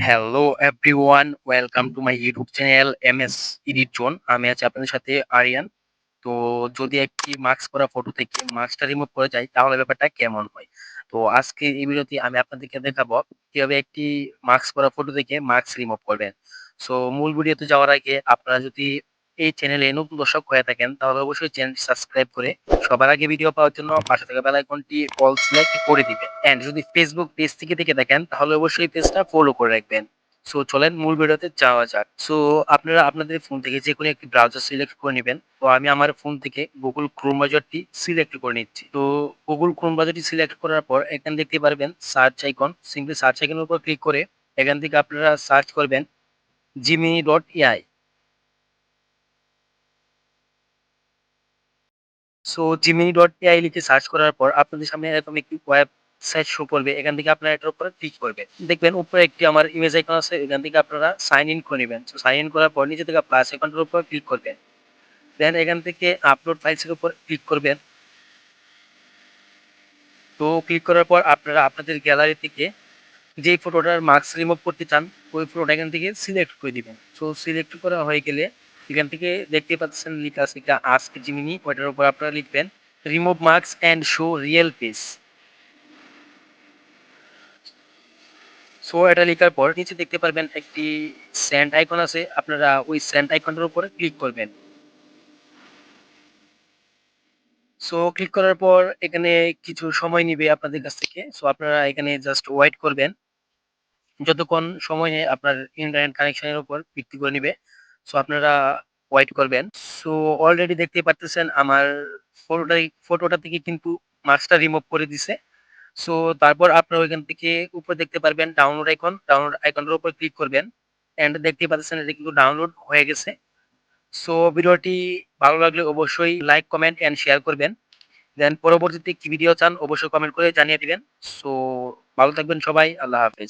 Hello everyone welcome to my YouTube channel M S edit zone আমি আছি আপনাদের সাথে আরিয়ান তো যদি একটি মাস্ক পরা ফটো থেকে মাস্কটা রিমুভ করে যায় তাহলে ব্যাপারটা কেমন হয়? তো আজকে এই ভিডিওতে আমি আপনাদেরকে দেখাবো কীভাবে একটি মাস্ক পরা ফটো থেকে মাস্ক রিমুভ করবেন। সো মূল ভিডিওতে যাওয়ার আগে আপনারা যদি এই চ্যানেলে নতুন দর্শক হয়ে থাকেন, তাহলে অবশ্যই চ্যানেলটি সাবস্ক্রাইব করে সবার আগে ভিডিও পাওয়ার জন্য পাশে থাকা বেল আইকনটি অল সিলেক্ট করে দিবেন। এন্ড যদি ফেসবুক পেজ থেকে দেখে থাকেন, তাহলে অবশ্যই পেজটা ফলো করে রাখবেন। সো চলেন মূল ভিডিওতে যাওয়া যাক। সো আপনারা আপনাদের ফোন থেকে যে কোনো একটি ব্রাউজার সিলেক্ট করে নেবেন। তো আমি আমার ফোন থেকে গুগল ক্রোম ব্রাউজারটি সিলেক্ট করে নিচ্ছি। তো গুগল ক্রোম ব্রাউজারটি সিলেক্ট করার পর এখানে দেখতে পারবেন সার্চ আইকন সিম্পলি সার্চ আইকনের উপর ক্লিক করে এখান থেকে আপনারা সার্চ করবেন Gemini dot AI so Gemini dot AI লিখে সার্চ করার পর আপনাদের সামনে এরকম একটি ওয়েবসাইট শো করবে। এখান থেকে আপনারা এটার উপরে ক্লিক করবেন। দেখবেন উপরে একটি আমার ইমেজ আইকন আছে, এখান থেকে আপনারা সাইন ইন করে নেবেন। সো সাইন ইন করার পর নিচে থেকে প্লাস আইকনটার উপর ক্লিক করবেন। দেন এখান থেকে আপলোড ফাইলসের উপর ক্লিক করবেন। তো ক্লিক করার পর আপনারা আপনাদের গ্যালারি থেকে যে ফটোটার মার্কস রিমুভ করতে চান, ওই ফটোটা এখান থেকে সিলেক্ট করে দিবেন। সো সিলেক্ট করা হয়ে গেলে এখান থেকে দেখতে পাচ্ছেন লেখা আছে এটা আস্ক জিমিনি ওইটার উপর আপনারা লিখবেন remove marks and show real page so এটা লেখার পর নিচে দেখতে পারবেন একটি স্যান্ড আইকন আছে, আপনারা ওই স্যান্ড আইকনটার উপরে ক্লিক করবেন। সো ক্লিক করার পর এখানে কিছু সময় নিবে আপনাদের কাছ থেকে। সো আপনারা এখানে জাস্ট ওয়েট করবেন। যতক্ষণ সময়ে আপনার ইন্টারনেট কানেকশনের উপর ভিত্তি করে নিবে। সো আপনারা ওয়েট করবেন। সো অলরেডি দেখতে পারতেছেন আমার ফটোটা ফটোটা থেকে কিন্তু মাস্কটা রিমুভ করে দিছে। সো তারপর আপনারা ওইখান থেকে উপরে দেখতে পারবেন ডাউনলোড আইকন ডাউনলোড আইকনের উপর ক্লিক করবেন এন্ড দেখতে পাচ্ছেন এটা কিন্তু ডাউনলোড হয়ে গেছে। সো ভিডিওটি ভালো লাগলে অবশ্যই লাইক কমেন্ট এন্ড শেয়ার করবেন। দেন পরবর্তীতে কি ভিডিও চান অবশ্যই কমেন্ট করে জানিয়ে দিবেন। সো ভালো থাকবেন সবাই। আল্লাহ হাফেজ।